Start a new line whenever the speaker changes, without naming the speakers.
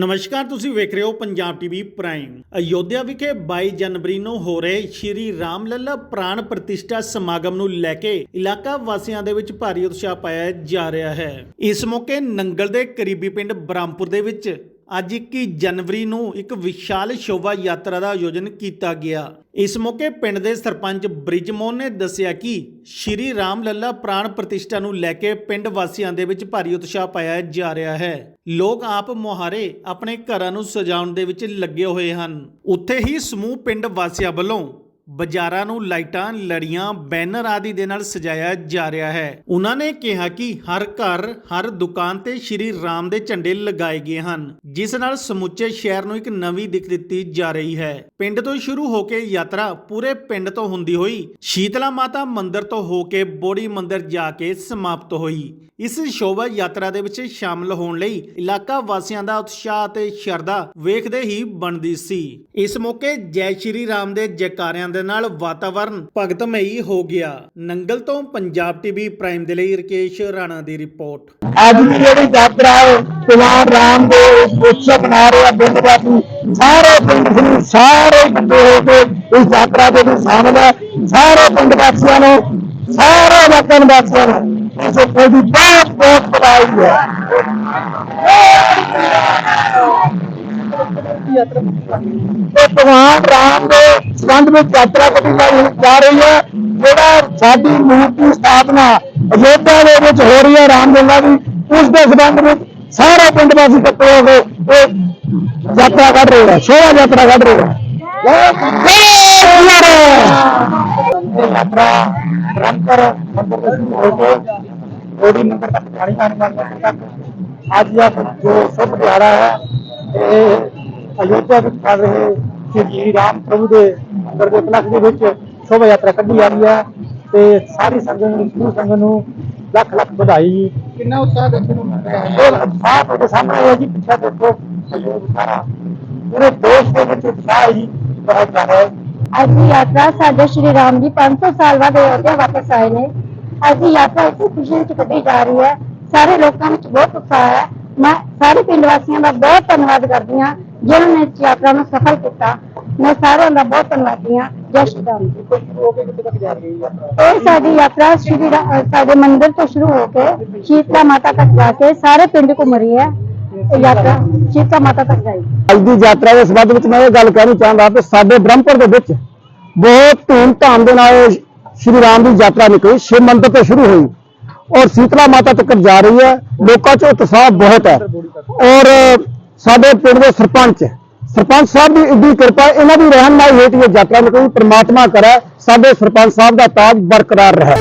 ਨਮਸਕਾਰ, ਤੁਸੀਂ ਵੇਖ ਰਹੇ ਹੋ ਪੰਜਾਬ ਟੀਵੀ ਪ੍ਰਾਈਮ। ਅਯੋਧਿਆ ਵਿਖੇ 22 ਜਨਵਰੀ ਨੂੰ ਹੋ ਰਹੇ ਸ਼੍ਰੀ ਰਾਮ ਲੱਲਾ ਪ੍ਰਾਣ ਪ੍ਰਤਿਸ਼ਠਾ ਸਮਾਗਮ ਨੂੰ ਲੈ ਕੇ ਇਲਾਕਾ ਵਾਸੀਆਂ ਦੇ ਵਿੱਚ ਭਾਰੀ ਉਤਸ਼ਾਹ ਪਾਇਆ ਜਾ ਰਿਹਾ ਹੈ। ਇਸ ਮੌਕੇ ਨੰਗਲ ਦੇ ਕਰੀਬੀ ਪਿੰਡ ਬ੍ਰਹਮਪੁਰ ਦੇ ਵਿੱਚ ਅੱਜ 21 ਜਨਵਰੀ ਨੂੰ ਇੱਕ ਵਿਸ਼ਾਲ ਸ਼ੋਭਾ ਯਾਤਰਾ ਦਾ ਆਯੋਜਨ ਕੀਤਾ ਗਿਆ। ਇਸ ਮੌਕੇ ਪਿੰਡ ਦੇ ਸਰਪੰਚ ਬ੍ਰਿਜਮੋਹਨ ਨੇ ਦੱਸਿਆ ਕਿ ਸ਼੍ਰੀ ਰਾਮ ਲੱਲਾ ਪ੍ਰਾਣ ਪ੍ਰਤਿਸ਼ਠਾ ਨੂੰ ਲੈ ਕੇ ਪਿੰਡ ਵਾਸੀਆਂ ਦੇ ਵਿੱਚ ਭਾਰੀ ਉਤਸ਼ਾਹ ਪਾਇਆ ਜਾ ਰਿਹਾ ਹੈ। ਲੋਕ ਆਪ ਮੁਹਾਰੇ ਆਪਣੇ ਘਰਾਂ ਨੂੰ ਸਜਾਉਣ ਦੇ ਵਿੱਚ ਲੱਗੇ ਹੋਏ ਹਨ। ਉੱਥੇ ਹੀ ਸਮੂਹ ਪਿੰਡ ਵਾਸੀਆਂ ਵੱਲੋਂ ਬਾਜ਼ਾਰਾਂ ਨੂੰ ਲਾਈਟਾਂ, ਲੜੀਆਂ, ਬੈਨਰ ਆਦਿ ਦੇ ਨਾਲ ਸਜਾਇਆ ਜਾ ਰਿਹਾ ਹੈ। ਉਹਨਾਂ ਨੇ ਕਿਹਾ ਕਿ ਹਰ ਘਰ, ਹਰ ਦੁਕਾਨ ਤੇ ਸ਼੍ਰੀ ਰਾਮ ਦੇ ਝੰਡੇ ਲਗਾਏ ਗਏ ਹਨ, ਜਿਸ ਨਾਲ ਸਮੁੱਚੇ ਸ਼ਹਿਰ ਨੂੰ ਇੱਕ ਨਵੀਂ ਦਿੱਖ ਦਿੱਤੀ ਜਾ ਰਹੀ ਹੈ। ਪਿੰਡ ਤੋਂ ਸ਼ੁਰੂ ਹੋ ਕੇ ਯਾਤਰਾ ਪੂਰੇ ਪਿੰਡ ਤੋਂ ਹੁੰਦੀ ਹੋਈ, ਸ਼ੀਤਲਾ ਮਾਤਾ ਮੰਦਿਰ ਤੋਂ ਹੋ ਕੇ ਬੋੜੀ ਮੰਦਿਰ ਜਾ ਕੇ ਸਮਾਪਤ ਹੋਈ। ਇਸ ਸ਼ੋਭਾ ਯਾਤਰਾ ਦੇ ਵਿੱਚ ਸ਼ਾਮਲ ਹੋਣ ਲਈ ਇਲਾਕਾ ਵਾਸੀਆਂ ਦਾ ਉਤਸ਼ਾਹ ਤੇ ਸ਼ਰਧਾ ਵੇਖਦੇ ਹੀ ਬਣਦੀ ਸੀ। ਇਸ ਮੌਕੇ ਜੈ ਸ਼੍ਰੀ ਰਾਮ ਦੇ ਜੈਕਾਰਿਆਂ ਦੇ ਨਾਲ ਵਾਤਾਵਰਣ ਭਗਤਮਈ ਹੋ ਗਿਆ। ਨੰਗਲ ਤੋਂ ਪੰਜਾਬ ਟੀਵੀ ਪ੍ਰਾਈਮ ਦੇ ਲਈ ਰਕੇਸ਼ ਰਾਣਾ ਦੀ ਰਿਪੋਰਟ।
ਅੱਜ ਦੀ ਜਿਹੜੀ ਯਾਤਰਾ ਹੈ ਕੁਮਾਰ ਰਾਮ ਦੇ ਉਤਸਵ ਮਨਾ ਰਿਹਾ ਪਿੰਡ ਵਾਸੀ ਸਾਰੇ ਪਿੰਡ ਦੇ ਸਾਰੇ ਬੰਦੇ ਹੋ ਕੇ ਇਸ ਯਾਤਰਾ ਦੇ ਵਿੱਚ ਸ਼ਾਮਲ ਹੈ। ਸਾਰੇ ਪਿੰਡ ਵਾਸੀਆਂ ਨੂੰ, ਸਾਰੇ ਇਲਾਕੇ ਵਾਸੀਆਂ ਨੂੰ ਇਸ ਦੀ ਬਹੁਤ ਬਹੁਤ ਵਧਾਈ ਹੈ। ਭਗਵਾਨ ਰਾਮ ਦੇ ਸੰਬੰਧ ਵਿੱਚ ਯਾਤਰਾ ਕੱਢੀ ਜਾ- ਜਾ ਰਹੀ ਹੈ ਜਿਹੜਾ ਸਾਡੀ ਮੂਰਤੀ ਸਥਾਪਨਾ ਅਯੋਧਿਆ ਦੇ ਵਿੱਚ ਹੋ ਰਹੀ ਹੈ ਰਾਮ ਲੱਲਾ ਦੀ ਉਸ ਦੇ ਸੰਬੰਧ ਵਿੱਚ ਸਾਰੇ ਪਿੰਡ ਵਾਸੀ ਇਕੱਠੇ ਹੋ ਕੇ ਇਹ ਯਾਤਰਾ ਕੱਢ ਰਹੇ ਹੈ ਸ਼ੋਭਾ ਯਾਤਰਾ ਕੱਢ ਰਹੇ ਹੈ ਜੈ ਸ਼੍ਰੀ ਰਾਮ। ਇਹ ਯਾਤਰਾ ਰੰਗਰ ਮੰਦਰ ਤੋਂ ਸ਼ੁਰੂ ਹੋ ਕੇ ਬੋੜੀ ਮੰਦਰ ਤੱਕ ਪਾਣੀ ਪਾਣੀ ਮੰਦਰ ਤੱਕ ਅੱਜ ਦਾ ਜੋ ਸ਼ੁਭ ਦਿਹਾੜਾ ਸ਼੍ਰੀ ਰਾਮ ਪ੍ਰਭੂ ਦੇ ਮੰਦਰ ਦੇ ਦੇ ਵਿੱਚ ਸ਼ੋਭਾ ਯਾਤਰਾ ਕੱਢੀ ਜਾ ਰਹੀ ਹੈ ਤੇ ਸਾਰੀ ਸੰਗਤ ਨੂੰ ਸਿੱਖ ਸੰਗਤ ਨੂੰ ਲੱਖ ਲੱਖ ਵਧਾਈ। ਕਿੰਨਾ ਉਤਸ਼ਾਹ ਦੇਖਣ ਨੂੰ ਮਿਲ ਰਿਹਾ ਹੈ ਉਤਸ਼ਾਹ ਤੁਹਾਡੇ ਸਾਹਮਣੇ ਹੈ ਜੀ ਪਿੱਛੇ ਦੇਖੋ। ਸਹਿਯੋਗ ਸਾਰਾ ਪੂਰੇ ਦੇਸ਼ ਦੇ ਵਿੱਚ ਉਤਸ਼ਾਹ ਹੈ ਜੀ ਬਹੁਤ ਜ਼ਿਆਦਾ ਹੈ
ਅੱਜ ਦੀ ਯਾਤਰਾ ਸਾਡੇ ਸ਼੍ਰੀ ਰਾਮ ਜੀ 500 ਸਾਲ ਬਾਅਦ ਅਯੋਧਿਆ ਵਾਪਸ ਆਏ ਨੇ। ਅੱਜ ਦੀ ਯਾਤਰਾ ਇਸੇ ਖੁਸ਼ੀ ਵਿੱਚ ਕੱਢੀ ਜਾ ਰਹੀ ਹੈ। ਸਾਰੇ ਲੋਕਾਂ ਵਿੱਚ ਬਹੁਤ ਉਤਸ਼ਾਹ ਹੈ। ਮੈਂ ਸਾਰੇ ਪਿੰਡ ਵਾਸੀਆਂ ਦਾ ਬਹੁਤ ਧੰਨਵਾਦ ਕਰਦੀ ਹਾਂ। ਜਿਨ੍ਹਾਂ ਨੇ ਇਸ ਯਾਤਰਾ ਨੂੰ ਸਫਲ ਕੀਤਾ ਮੈਂ ਸਾਰਿਆਂ ਦਾ ਬਹੁਤ ਧੰਨਵਾਦੀ ਹਾਂ ਜੈ ਸ਼੍ਰੀ ਰਾਮ ਜੀ।
ਇਹ
ਸਾਡੀ ਯਾਤਰਾ ਸ਼੍ਰੀ ਰਾ- ਸਾਡੇ ਮੰਦਿਰ ਤੋਂ ਸ਼ੁਰੂ ਹੋ ਕੇ ਸ਼ੀਤਲਾ ਮਾਤਾ ਤੱਕ ਜਾ ਕੇ ਸਾਰੇ ਪਿੰਡ ਘੁੰਮ ਰਹੀ ਹੈ ਇਹ ਯਾਤਰਾ ਸ਼ੀਤਲਾ ਮਾਤਾ ਤੱਕ ਜਾਏਗੀ।
ਅੱਜ ਦੀ ਯਾਤਰਾ ਦੇ ਸੰਬੰਧ ਵਿੱਚ ਮੈਂ ਇਹ ਗੱਲ ਕਹਿਣੀ ਚਾਹੁੰਦਾ ਕਿ ਸਾਡੇ ਬ੍ਰਹਮਪੁਰ ਦੇ ਵਿੱਚ ਬਹੁਤ ਧੂਮ-ਧਾਮ ਦੇ ਨਾਲ ਇਹ ਸ਼੍ਰੀ ਰਾਮ ਦੀ ਯਾਤਰਾ ਨਿਕਲੀ ਸ਼ਿਵ ਮੰਦਿਰ ਤੋਂ ਸ਼ੁਰੂ ਹੋਈ ਔਰ ਸੀਤਲਾ ਮਾਤਾ ਤੱਕ ਜਾ ਰਹੀ ਹੈ ਲੋਕਾਂ 'ਚ ਉਤਸ਼ਾਹ ਬਹੁਤ ਹੈ ਔਰ ਸਾਡੇ ਪਿੰਡ ਦੇ ਸਰਪੰਚ ਸਰਪੰਚ ਸਾਹਿਬ ਦੀ ਇੱਡੀ ਕਿਰਪਾ, ਇਹਨਾਂ ਦੀ ਰਹਿਨਮਾਈ ਹੇਠ ਇਹ ਯਾਤਰਾ ਨਿਕਲੀ ਪ੍ਰਮਾਤਮਾ ਕਰੇ, ਸਾਡੇ ਸਰਪੰਚ ਸਾਹਿਬ ਦਾ ਤਾਜ ਬਰਕਰਾਰ ਰਹੇ।